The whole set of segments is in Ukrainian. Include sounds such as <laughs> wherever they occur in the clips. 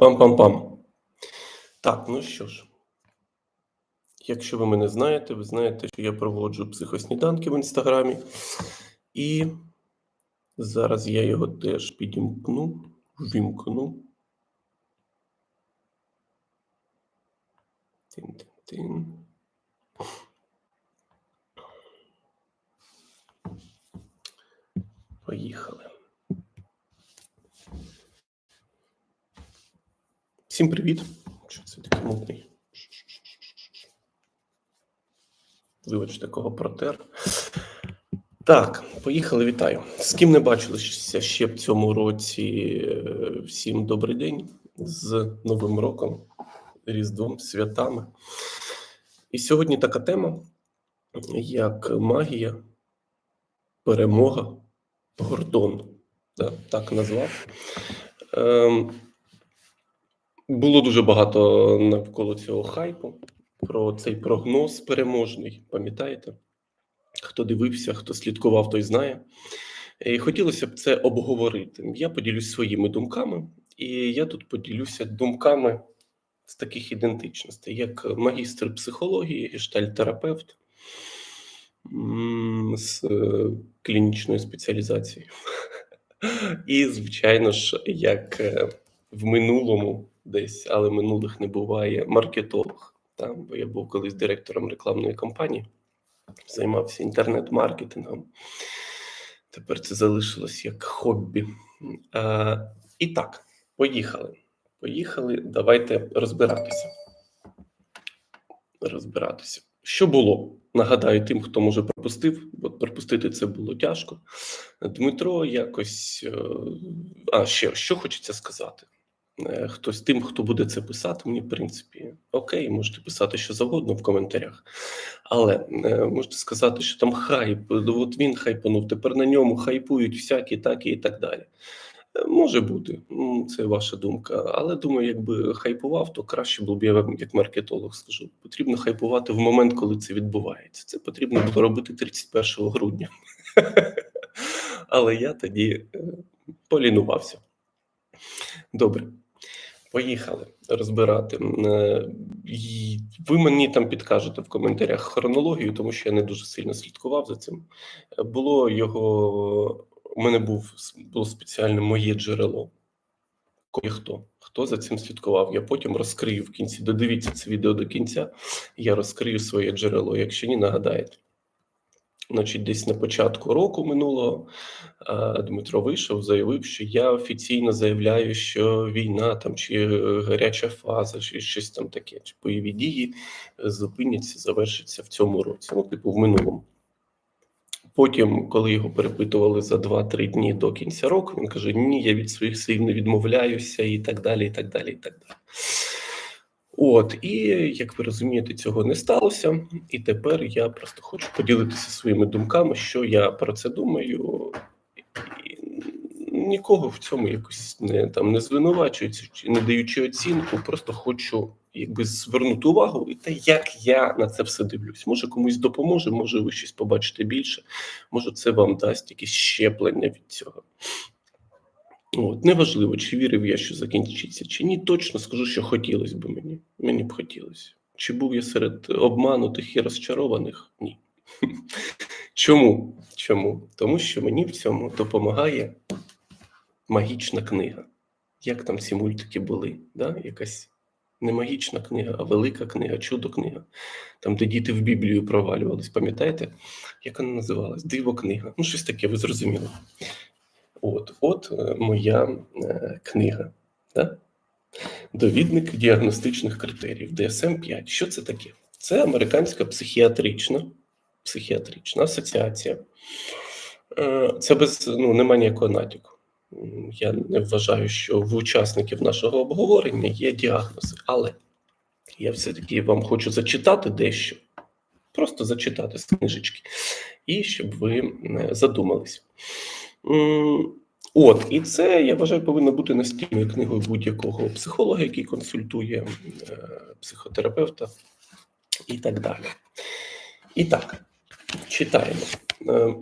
Пам-пам-пам. Так, ну що ж. Якщо ви мене знаєте, ви знаєте, що я проводжу психосніданки в інстаграмі. І зараз я його теж підімкну, ввімкну. Тин-тин-тин. Поїхали. Всім привіт. Що це такий мутний? Вибачте, кого протер. Так, поїхали, вітаю. З ким не бачилися ще в цьому році. е, Всім добрий день з Новим роком, Різдвом, святами. І сьогодні така тема, як магія, перемога, Гордон. Так назвав. Ем, було дуже багато навколо цього хайпу про цей прогноз переможний. Пам'ятаєте? Хто дивився, хто слідкував, той знає. І хотілося б це обговорити. Я поділюсь своїми думками, і я тут поділюся думками з таких ідентичностей, як магістр психології, гештальтерапевт з е, клінічною спеціалізацією. <laughs> І, звичайно ж, як е, в минулому десь, але минулих не буває, маркетолог. Там, бо я був колись директором рекламної кампанії, займався інтернет-маркетингом. Тепер це залишилось як хобі. А, і так, поїхали. Поїхали. Давайте розбиратися. Розбиратися. Що було? Нагадаю тим, хто може пропустив, бо пропустити це було тяжко. Дмитро якось. е, А, ще що хочеться сказати. Е, Хтось тим, хто буде це писати, мені в принципі окей, можете писати що завгодно в коментарях. Але е, можете сказати, що там хайп, от він хайпанув, тепер на ньому хайпують всякі, такі і так далі. Е, Може бути, це ваша думка. Але думаю, якби хайпував, то краще було б я як маркетолог, скажу. Потрібно хайпувати в момент, коли це відбувається. Це потрібно було робити 31 грудня. <laughs> Але я тоді е, полінувався. Добре. Поїхали розбирати. Е, Ви мені там підкажете в коментарях хронологію, тому що я не дуже сильно слідкував за цим. Е, Було його. У мене був було спеціальне моє джерело. Хто? Хто за цим слідкував? Я потім розкрию в кінці. Додивіться це відео до кінця. Я розкрию своє джерело. Якщо ні, нагадаєте. Значить, десь на початку року минулого Дмитро вийшов, заявив, що я офіційно заявляю, що війна там чи е, гаряча фаза, чи щось там таке, чи бойові дії е, зупиняться, завершаться в цьому році. Ну, типу, в минулому. Потім, коли його перепитували за 2-3 дні до кінця року, він каже: Ні, я від своїх слів не відмовляюся, і так далі. і так далі, і так далі. От, і як ви розумієте, цього не сталося. І тепер я просто хочу поділитися своїми думками, що я про це думаю. Нікого в цьому якось не там не звинувачується не даючи оцінку, просто хочу якби звернути увагу і те, як я на це все дивлюсь. Може комусь допоможе, може ви щось побачите більше, може це вам дасть якесь щеплення від цього. От, неважливо, чи вірив я, що закінчиться, чи ні. Точно скажу, що хотілося б мені. Мені б хотілося. Чи був я серед обманутих і розчарованих? Ні. <laughs> Чому? Чому? Тому що мені в цьому допомагає магічна книга. Як там ці мультики були? Да? Якась не магічна книга, а велика книга, чудо книга. Там, де діти в Біблію провалювались, пам'ятаєте? Як вона називалась? Диво книга. Ну, щось таке, ви зрозуміли. От, от е, моя е, книга. Да? Довідник діагностичних критеріїв DSM-5. Що це таке? Це американська психіатрична, психіатрична асоціація. Е, Це без ну, нема ніякого натяку. Я не вважаю, що в учасників нашого обговорення є діагнози, але я все-таки вам хочу зачитати дещо. Просто зачитати з книжечки, і щоб ви задумались. От, і це я вважаю, повинно бути настільною книгою будь-якого психолога, який консультує е, психотерапевта і так далі. І так, читаємо. Е,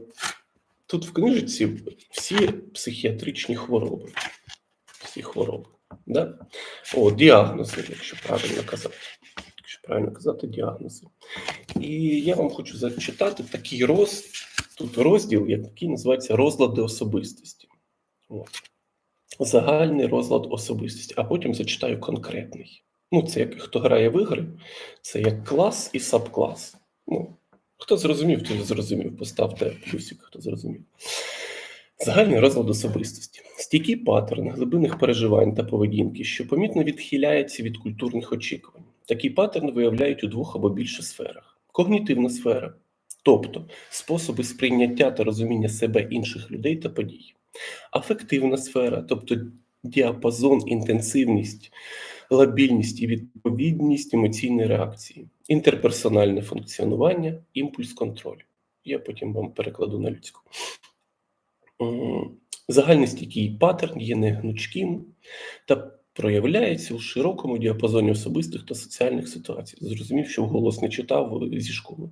Тут в книжці всі психіатричні хвороби. Всі хвороби. Да? О, діагнози, якщо правильно казати. Якщо правильно казати, діагнози. І я вам хочу зачитати такий роз, тут розділ, який називається розлади особистості. От. Загальний розлад особистості, а потім зачитаю конкретний. Ну, це як хто грає в ігри, це як клас і сабклас. Ну, хто зрозумів, той зрозумів. Поставте плюсик, хто зрозумів. Загальний розлад особистості. Стійкий паттерн глибинних переживань та поведінки, що помітно відхиляється від культурних очікувань. Такий паттерн виявляють у двох або більше сферах: когнітивна сфера, тобто способи сприйняття та розуміння себе інших людей та подій, афективна сфера, тобто діапазон, інтенсивність, лабільність і відповідність емоційної реакції, інтерперсональне функціонування, імпульс контроль. Я потім вам перекладу на людську. М, Загальний стійкий паттерн є негнучким та проявляється у широкому діапазоні особистих та соціальних ситуацій. Зрозумів, що вголос не читав е, зі школи.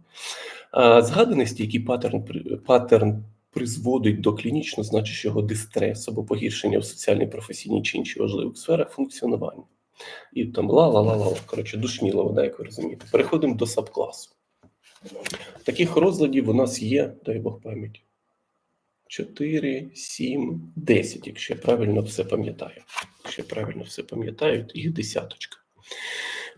А згаданий стійкий паттерн, паттерн призводить до клінічно значущого дистресу або погіршення в соціальній, професійній чи іншій важливих сферах функціонування. І там ла-ла-ла-ла, коротше, душніла вода, як ви розумієте. Переходимо до сабкласу. Таких розладів у нас є, дай Бог пам'яті. 4, 7, 10, якщо я правильно все пам'ятаю. Якщо я правильно все пам'ятаю, їх десяточка.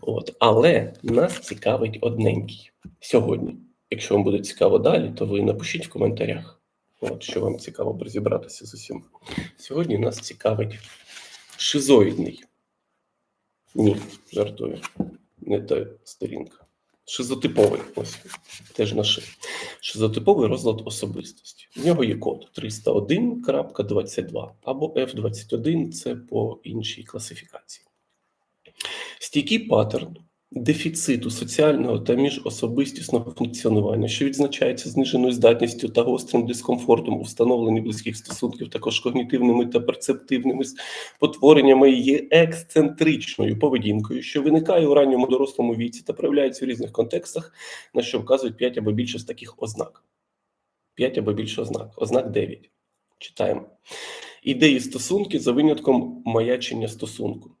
От. Але нас цікавить одненький сьогодні. Якщо вам буде цікаво далі, то ви напишіть в коментарях, от, що вам цікаво розібратися з усім. Сьогодні нас цікавить шизоїдний. Ні, жартую. Не та сторінка. Шизотиповий, ось теж на ши. Шизотиповий розлад особистості. В нього є код 301.22 або F21 це по іншій класифікації. Стійкий паттерн дефіциту соціального та міжособистісного функціонування, що відзначається зниженою здатністю та гострим дискомфортом у встановленні близьких стосунків, також когнітивними та перцептивними спотвореннями є ексцентричною поведінкою, що виникає у ранньому дорослому віці та проявляється в різних контекстах, на що вказують 5 або більше з таких ознак. 5 або більше ознак. Ознак 9. Читаємо. Ідеї стосунки за винятком маячення стосунку.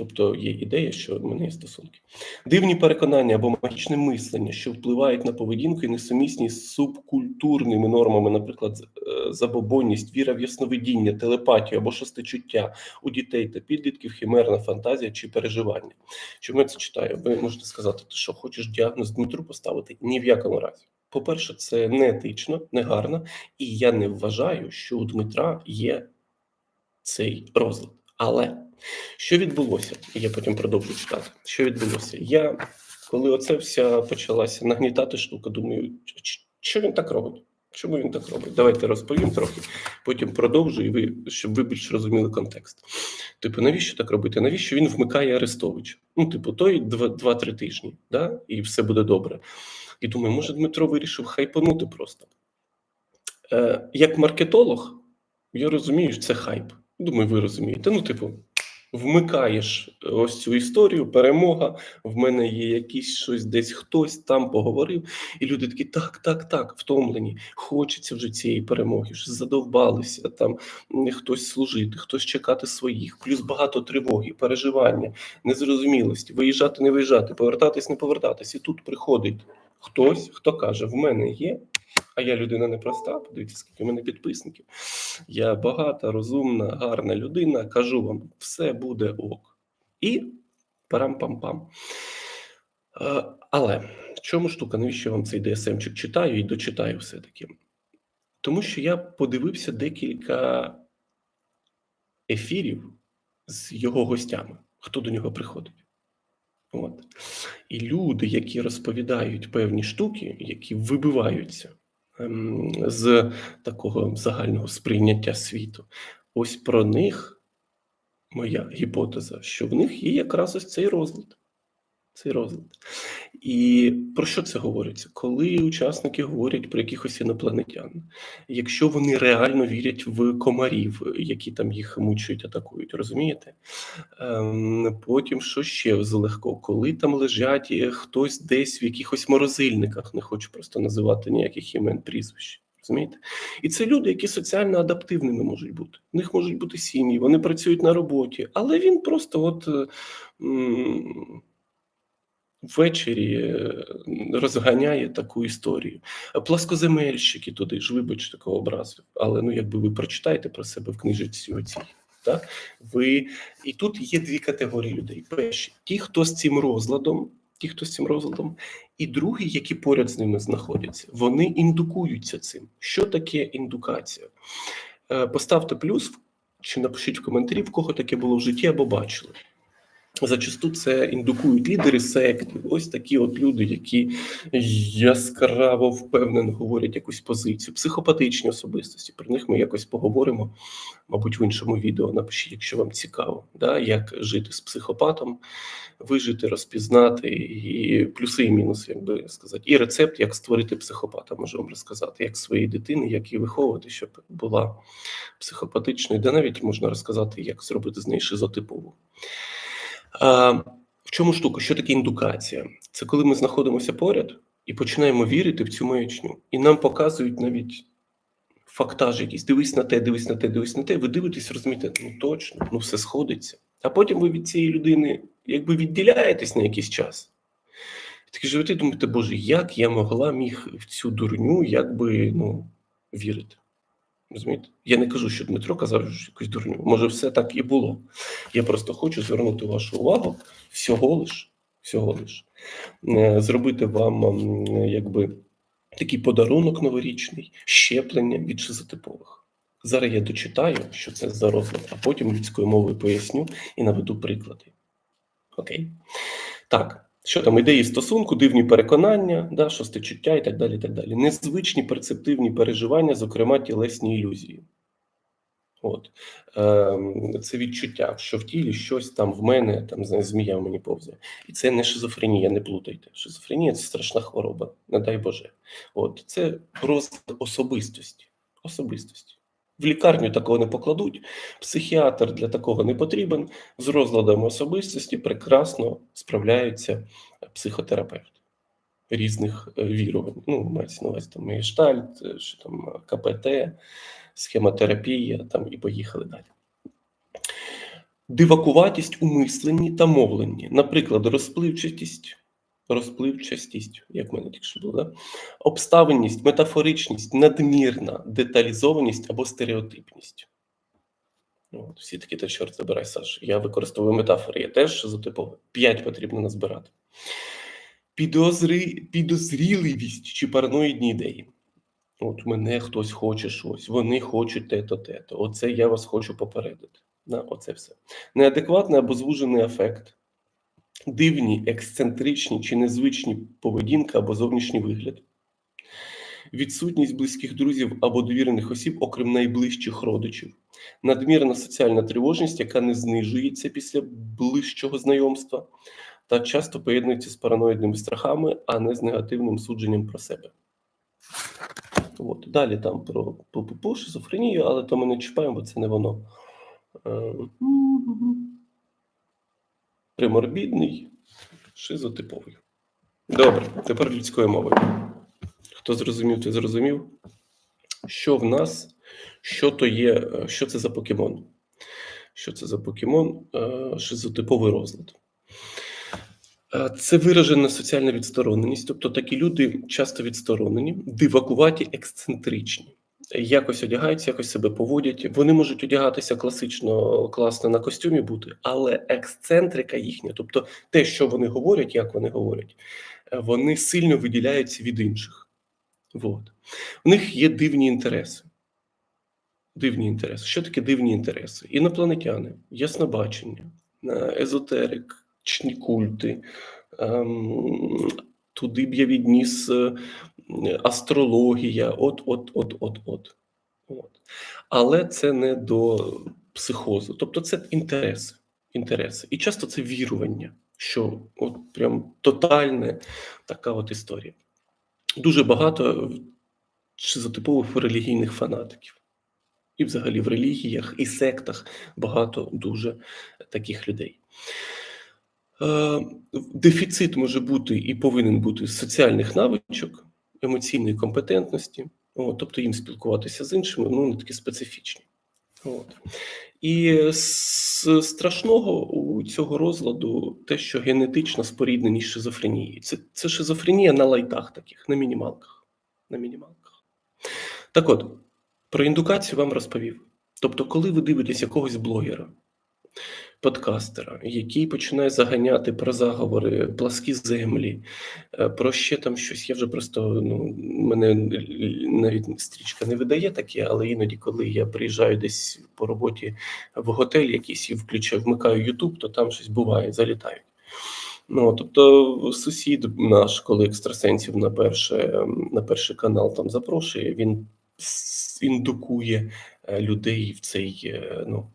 Тобто є ідея, що в мене є стосунки. Дивні переконання або магічне мислення, що впливають на поведінку і несумісні з субкультурними нормами, наприклад, е, забобонність, віра в ясновидіння, телепатію або шестичуття у дітей та підлітків, хімерна фантазія чи переживання. Чому я це читаю? Ви можете сказати, ти що хочеш діагноз Дмитру поставити? Ні в якому разі. По-перше, це не етично, не гарно, і я не вважаю, що у Дмитра є цей розлад. Але що відбулося? Я потім продовжу читати. Що відбулося? Я, коли оце вся почалася нагнітати штука, думаю, що він так робить? Чому він так робить? Давайте розповім трохи, потім продовжу, і ви, щоб ви більш розуміли контекст. Типу, навіщо так робити? Навіщо він вмикає Арестовича? Ну, типу, той два- два-три тижні, да? і все буде добре. І думаю, може, Дмитро вирішив хайпанути просто. Е, як маркетолог, я розумію, що це хайп. Думаю, ви розумієте. Ну, типу, вмикаєш ось цю історію, перемога. В мене є якийсь щось, десь хтось там поговорив, і люди такі: так, так, так, втомлені. Хочеться вже цієї перемоги. ж Задовбалися там хтось служити, хтось чекати своїх, плюс багато тривоги, переживання, незрозумілості, виїжджати, не виїжджати, повертатись, не повертатись. І тут приходить хтось, хто каже: в мене є. А я людина непроста, подивіться, скільки в мене підписників. Я багата, розумна, гарна людина. Кажу вам, все буде ок. І парам-пам-пам. Е, Але чому штука? Навіщо я вам цей DSM-чик читаю і дочитаю все-таки? Тому що я подивився декілька ефірів з його гостями, хто до нього приходить. От. І люди, які розповідають певні штуки, які вибиваються з такого загального сприйняття світу, ось про них моя гіпотеза, що в них є якраз ось цей розлад. Цей розлад. І про що це говориться? Коли учасники говорять про якихось інопланетян, якщо вони реально вірять в комарів, які там їх мучують, атакують, розумієте? Ем, Потім що ще злегко, коли там лежать е, хтось десь в якихось морозильниках, не хочу просто називати ніяких імен прізвищ. Розумієте? І це люди, які соціально адаптивними можуть бути. У них можуть бути сім'ї, вони працюють на роботі, але він просто от м, ввечері е, розганяє таку історію. Пласкоземельщики туди ж, вибачте, такого образу. Але ну, якби ви прочитаєте про себе в книжці оцій, так? Ви... І тут є дві категорії людей. Перші, ті, хто з цим розладом, ті, хто з цим розладом, і другі, які поряд з ними знаходяться, вони індукуються цим. Що таке індукація? Е, Поставте плюс чи напишіть в коментарі, в кого таке було в житті або бачили. Зачасту це індукують лідери сектів, ось такі от люди, які яскраво впевнено говорять якусь позицію, психопатичні особистості. Про них ми якось поговоримо, мабуть, в іншому відео. Напишіть, якщо вам цікаво, да, як жити з психопатом, вижити, розпізнати, і плюси і мінуси, як би сказати, і рецепт, як створити психопата, можу вам розказати, як своєї дитини, як її виховувати, щоб була психопатичною, де навіть можна розказати, як зробити з неї шизотипову. В чому штука? Що таке індукація? Це коли ми знаходимося поряд і починаємо вірити в цю маячню, і нам показують навіть фактаж якийсь. Дивись на те, дивись на те, дивись на те. Ви дивитесь, розумієте, ну точно, ну все сходиться. А потім ви від цієї людини якби відділяєтесь на якийсь час. Такі живете, думаєте, Боже, як я могла міг в цю дурню якби ну, вірити? Розумієте? Я не кажу, що Дмитро казав що якусь дурню. Може, все так і було. Я просто хочу звернути вашу увагу всього лиш, всього лиш, е, зробити вам якби такий подарунок новорічний, щеплення від шизотипових. Зараз я дочитаю, що це за розлад, а потім людською мовою поясню і наведу приклади. Окей. Так. Що там ідеї стосунку, дивні переконання, да, шостичуття і так далі. так далі. Незвичні перцептивні переживання, зокрема тілесні ілюзії. От. Ем, це відчуття, що в тілі щось там в мене, там змія в мені повзає. І це не шизофренія, не плутайте. Шизофренія це страшна хвороба, не дай Боже. От. Це розлад особистості. особистості. В лікарню такого не покладуть, психіатр для такого не потрібен. З розладами особистості прекрасно справляються психотерапевти різних е, вірувань. Ну, мається на увазі там гештальт, е, що там КПТ, схемотерапія, там і поїхали далі. Дивакуватість у мисленні та мовленні, наприклад, розпливчатість, розпливчастість, як в мене тільки що було, да? обставинність, метафоричність, надмірна деталізованість або стереотипність. Ну, От, всі такі, та чорт забирай, Саш. Я використовую метафори, я теж шизотиповий. П'ять потрібно назбирати. Підозри... Підозріливість чи параноїдні ідеї. От мене хтось хоче щось, вони хочуть те-то, те-то. Оце я вас хочу попередити. Да, оце все. Неадекватний або звужений ефект, дивні, ексцентричні чи незвичні поведінка або зовнішній вигляд, відсутність близьких друзів або довірених осіб, окрім найближчих родичів, надмірна соціальна тривожність, яка не знижується після ближчого знайомства, та часто поєднується з параноїдними страхами, а не з негативним судженням про себе. От. Далі там про шизофренію, але то ми не чіпаємо, бо це не воно. Приморбідний, шизотиповий. Добре, тепер людською мовою. Хто зрозумів, той зрозумів. Що в нас, що то є, е, що це за покемон? Що це за покемон? Е, Шизотиповий розлад. Е, Це виражена соціальна відстороненість, тобто такі люди часто відсторонені, дивакуваті, ексцентричні. Якось одягаються, якось себе поводять. Вони можуть одягатися класично, класно на костюмі бути, але ексцентрика їхня, тобто те, що вони говорять, як вони говорять, е, вони сильно виділяються від інших. От. У них є дивні інтереси. Дивні інтереси. Що таке дивні інтереси? Інопланетяни, яснобачення, е, езотеричні культи. ем, Туди б я відніс е, астрологія, от, от. Але це не до психозу. Тобто це інтереси. інтереси. І часто це вірування, що от прям тотальне така от історія. Дуже багато шизотипових релігійних фанатиків. І взагалі в релігіях і сектах багато дуже таких людей. Е, Дефіцит може бути і повинен бути соціальних навичок, емоційної компетентності, От, тобто їм спілкуватися з іншими, ну, вони такі специфічні. От. І з страшного у цього розладу те, що генетично споріднені з шизофренією. Це, це шизофренія на лайтах таких, на мінімалках. На мінімалках. Так от, про індукацію вам розповів. Тобто, коли ви дивитесь якогось блогера, подкастера, який починає заганяти про заговори, пласкі землі, е, про ще там щось. Я вже просто ну мене навіть стрічка не видає таке, але іноді, коли я приїжджаю десь по роботі в готель якийсь і включаю, вмикаю Ютуб, то там щось буває, залітають. Ну, тобто, сусід наш, коли екстрасенсів на перше, на перший канал там запрошує, він індукує е, людей в цей, е, ну,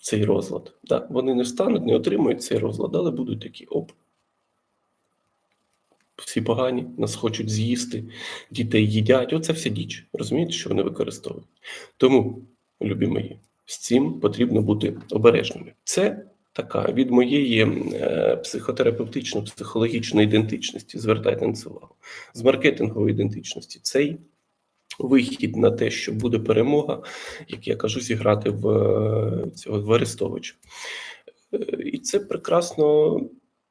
цей розлад. Да, вони не встануть, не отримують цей розлад, але будуть такі оп. Всі погані, нас хочуть з'їсти, дітей їдять. Оце вся діч. Розумієте, що вони використовують. Тому, любі мої, з цим потрібно бути обережними. Це така від моєї е, психотерапевтично-психологічної ідентичності. Звертайте на це увагу. З маркетингової ідентичності цей вихід на те, що буде перемога, як я кажу, зіграти в е, цього в Арестовича. Е, І це прекрасно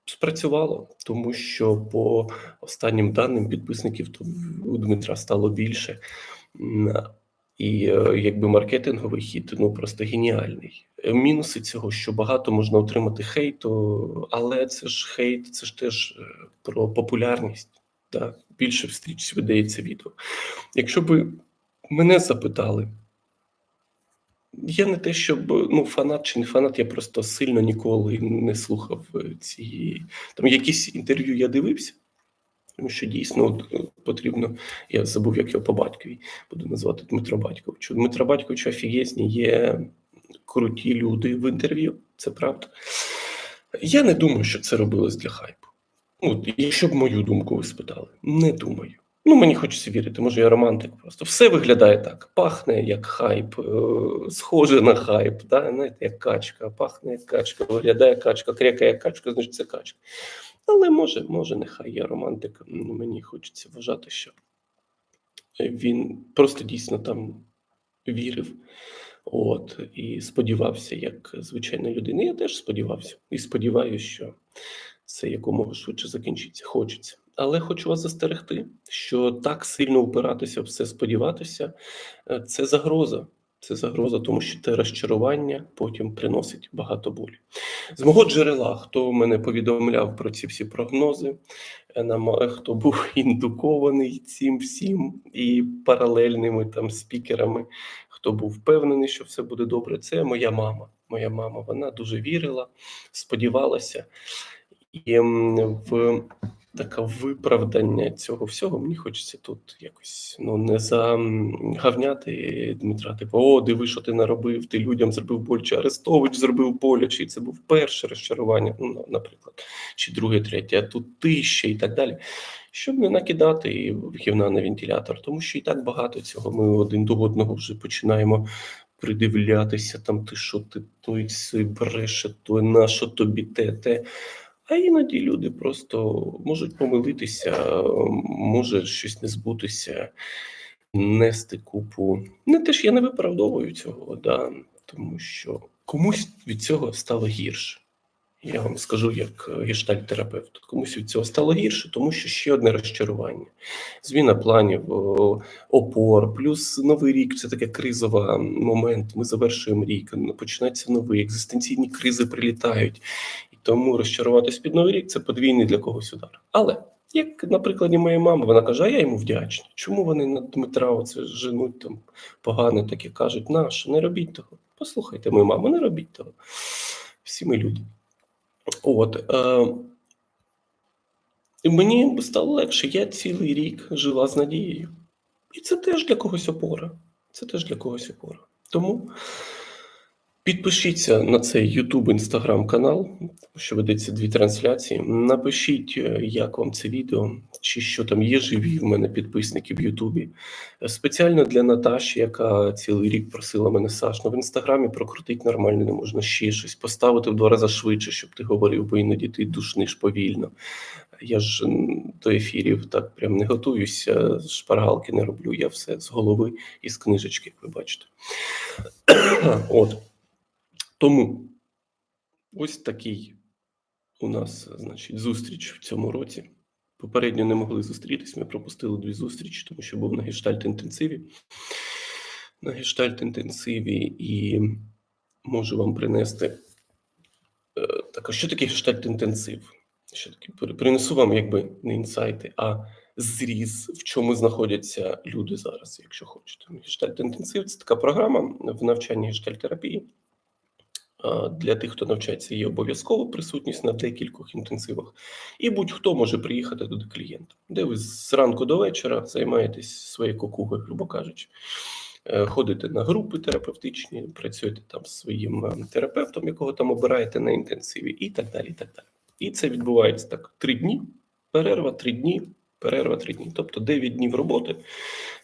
спрацювало, тому що по останнім даним підписників то у Дмитра стало більше. І е, якби маркетинговий хід ну просто геніальний. Мінуси цього, що багато можна отримати хейту, але це ж хейт, це ж теж про популярність. Так, більше в стрічці видається відео. Якщо б мене запитали, я не те, щоб ну, фанат чи не фанат, я просто сильно ніколи не слухав е, ці там якісь інтерв'ю я дивився, тому що дійсно от, е, потрібно. Я забув, як його по батькові буду назвати Дмитро Батькович. У Дмитра Батьковича офігезні є круті люди в інтерв'ю, це правда. Я не думаю, що це робилось для хайпу. От, якщо б мою думку ви спитали, не думаю. Ну, мені хочеться вірити, може, я романтик просто. Все виглядає так. Пахне як хайп, е, схоже на хайп, да? знаєте, як качка, пахне як качка, виглядає качка, крякає як качка, значить це качка. Але може, може, нехай я романтик. Ну, Мені хочеться вважати, що він просто дійсно там вірив. От, і сподівався, як звичайна людина. Я теж сподівався. І сподіваюся, що це якомога швидше закінчиться. Хочеться. Але хочу вас застерегти, що так сильно упиратися, все сподіватися, е, це загроза. Це загроза, тому що те розчарування потім приносить багато болі. З мого джерела, хто мене повідомляв про ці всі прогнози, е, хто був <laughs> індукований цим всім і паралельними там спікерами, хто був впевнений, що все буде добре, це моя мама. Моя мама вона дуже вірила, сподівалася. І в таке виправдання цього всього мені хочеться тут якось ну не загавняти Дмитра. Типу, о, диви, що ти наробив, ти людям зробив боляче, Арестович зробив боляче, і це був перше розчарування, ну, наприклад, чи друге, третє, а тут ти ще і так далі. Щоб не накидати і гівна на вентилятор, тому що і так багато цього. Ми один до одного вже починаємо придивлятися, там ти що ти той бреше, той на що тобі те, те. А іноді люди просто можуть помилитися, може щось не збутися, нести купу. Не те ж я не виправдовую цього, да, тому що комусь від цього стало гірше. Я вам скажу як е, гештальт-терапевт. Комусь від цього стало гірше, тому що ще одне розчарування. Зміна планів, опор, плюс новий рік це таке кризовий момент. Ми завершуємо рік, починається новий, екзистенційні кризи прилітають. І тому розчаруватись під новий рік це подвійний для когось удар. Але як на прикладі моєї мами, вона каже: а я йому вдячна. Чому вони на Дмитра оце женуть там погане таке кажуть? Наше, не робіть того. Послухайте мою маму, не робіть того. Всі ми люди. От е, і мені стало легше. Я цілий рік жила з надією. І це теж для когось опора. Це теж для когось опора. Тому Підпишіться на цей YouTube, Instagram канал, що ведеться дві трансляції. Напишіть, е, як вам це відео, чи що там є живі в мене підписники в Ютубі. Спеціально для Наташі, яка цілий рік просила мене Саш, ну в інстаграмі прокрутити нормально не можна ще щось, поставити в два рази швидше, щоб ти говорив, бо іноді ти душниш повільно. Я ж до ефірів так прям не готуюся, шпаргалки не роблю, я все з голови і з книжечки, як ви бачите. <clears throat> От. Тому ось такий у нас, значить, зустріч в цьому році. Попередньо не могли зустрітись. Ми пропустили дві зустрічі, тому що був на гештальт інтенсиві. На гештальт інтенсиві і можу вам принести. е, Так, а що таке гештальт інтенсив? Що таке? Принесу вам якби не інсайти, а зріз, в чому знаходяться люди зараз, якщо хочете. Гештальт інтенсив це така програма в навчанні гештальтерапії. А, Для тих, хто навчається, є обов'язково присутність на декількох інтенсивах, і будь-хто може приїхати туди клієнта, де ви зранку до вечора займаєтесь своєю кокугою, грубо кажучи. Е, Ходите на групи терапевтичні, працюєте там з своїм е, терапевтом, якого там обираєте на інтенсиві, і так далі. І так далі. І це відбувається так: три дні, перерва, три дні, перерва, три дні. Тобто 9 днів роботи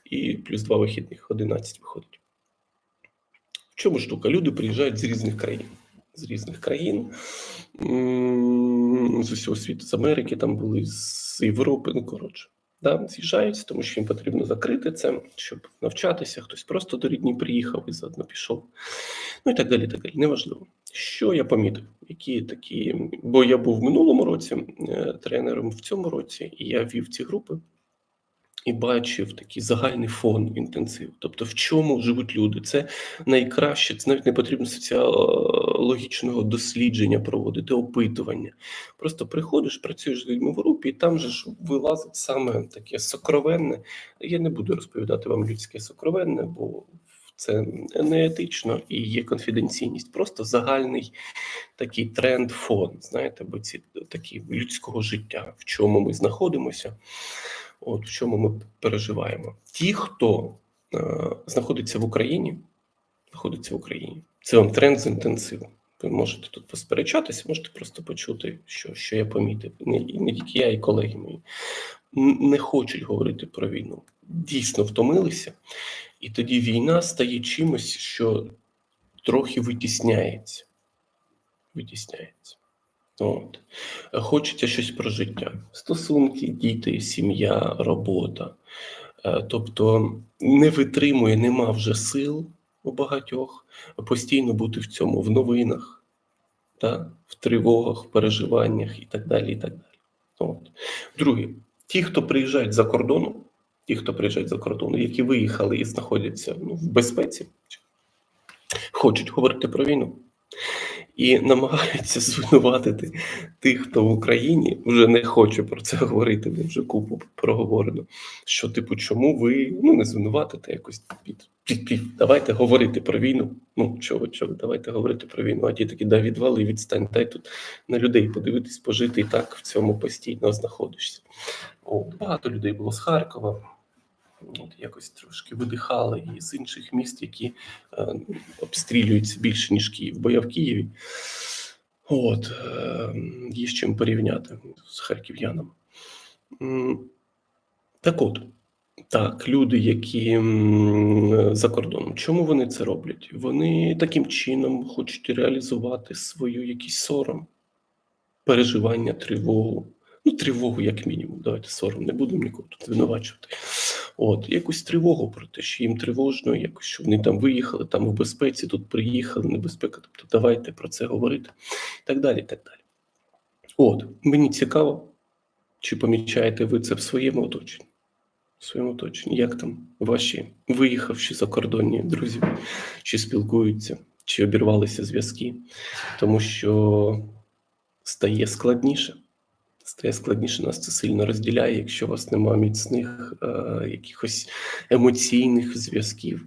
і плюс два вихідних, 11 виходить. В чому штука? Люди приїжджають з різних країн. З різних країн, з усього світу, з Америки, там були, з Європи, ну коротше. Да, з'їжджаються, тому що їм потрібно закрити це, щоб навчатися. Хтось просто до рідні приїхав і заодно пішов. Ну і так далі. так далі. Неважливо. Що я помітив? Які такі. Бо я був в минулому році е, тренером в цьому році, і я вів ці групи і бачив такий загальний фон інтенсиву. Тобто, в чому живуть люди. Це найкраще, це навіть не потрібно соціологічного дослідження проводити, опитування. Просто приходиш, працюєш з людьми в групі, і там же ж вилазить саме таке сокровенне. Я не буду розповідати вам людське сокровенне, бо це не етично і є конфіденційність. Просто загальний такий тренд, фон, знаєте, бо ці такі людського життя, в чому ми знаходимося. От в чому ми переживаємо. Ті, хто е, знаходиться в Україні, знаходиться в Україні, це вам тренд з інтенсиву. Ви можете тут посперечатися, можете просто почути, що, що я помітив. Не, не тільки я, і колеги мої не хочуть говорити про війну. Дійсно втомилися, і тоді війна стає чимось, що трохи витісняється. Витісняється. От. Хочеться щось про життя: стосунки, діти, сім'я, робота. Е, Тобто не витримує, нема вже сил у багатьох постійно бути в цьому, в новинах, та? в тривогах, в переживаннях і так далі. і так далі. От. Друге, ті, хто приїжджають за кордону, ті, хто приїжджають за кордону, які виїхали і знаходяться ну, в безпеці, хочуть говорити про війну і намагаються звинуватити тих, хто в Україні вже не хоче про це говорити. Ми вже купу проговорено. Що, типу, чому ви ну не звинуватите якось під, під, під давайте говорити про війну. Ну чого, чого, давайте говорити про війну. А ті такі да відвали, відстань, дай тут на людей подивитись, пожити і так в цьому постійно знаходишся. О, багато людей було з Харкова. От, якось трошки видихали і з інших міст, які е, обстрілюються більше, ніж Київ, бо я в Києві. От, е, є з чим порівняти з харків'янами. Так от, так, люди, які за кордоном, чому вони це роблять? Вони таким чином хочуть реалізувати свою якийсь сором, переживання, тривогу. Ну, тривогу, як мінімум. Давайте сором не будемо нікого тут звинувачувати. От, якусь тривогу про те, що їм тривожно, якось що вони там виїхали, там в безпеці, тут приїхали, небезпека. Тобто давайте про це говорити. І так далі. так далі. От, мені цікаво, чи помічаєте ви це в своєму оточенні? В своєму оточенні. Як там ваші виїхавші закордонні друзі, чи спілкуються, чи обірвалися зв'язки, тому що стає складніше. Стає складніше, нас це сильно розділяє, якщо у вас немає міцних е, якихось емоційних зв'язків.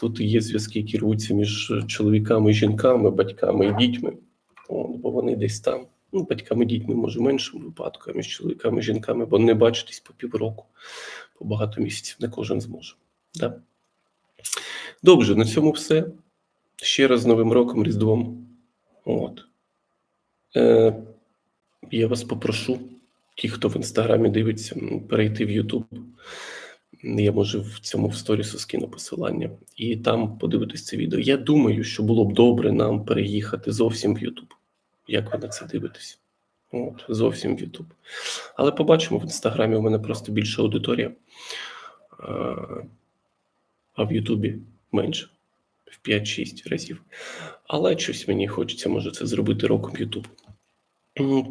Тут є зв'язки, які рвуться між чоловіками і жінками, батьками і дітьми, От, бо вони десь там. Ну, батьками дітьми, може, в меншому випадку, а між чоловіками і жінками, бо не бачитись по півроку, по багато місяців, не кожен зможе. Да? Добре, на цьому все. Ще раз з Новим роком, Різдвом. От. Е, я вас попрошу, ті, хто в інстаграмі дивиться, перейти в Ютуб. Я може в цьому в сторісу скину посилання, і там подивитись це відео. Я думаю, що було б добре нам переїхати зовсім в Ютуб. Як ви на це дивитесь? От, зовсім в Ютуб. Але побачимо, в інстаграмі у мене просто більша аудиторія, а, в Ютубі менше в 5-6 разів. Але щось мені хочеться, може, це зробити роком Ютуб.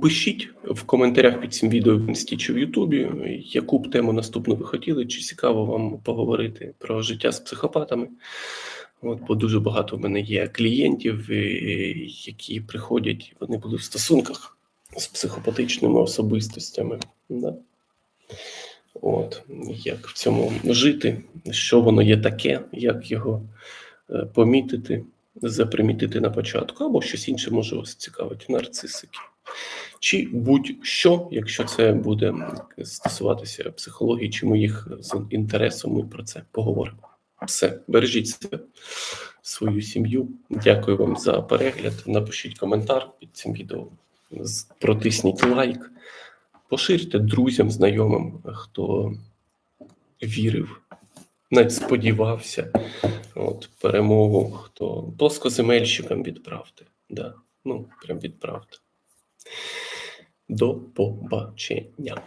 Пишіть в коментарях під цим відео в інсті чи в Ютубі, яку б тему наступну ви хотіли, чи цікаво вам поговорити про життя з психопатами. От, бо дуже багато в мене є клієнтів, е, які приходять, вони були в стосунках з психопатичними особистостями. Да? От, як в цьому жити, що воно є таке, як його е, помітити, запримітити на початку, або щось інше може вас цікавить, нарцисики. Чи будь-що, якщо це буде стосуватися психології чи моїх з інтересом, ми про це поговоримо. Все, бережіть себе, свою сім'ю. Дякую вам за перегляд. Напишіть коментар під цим відео, протисніть лайк, поширте друзям, знайомим, хто вірив, навіть сподівався. От, перемогу, хто плоскоземельщикам відправте. Да, ну, прям відправте. До побачення.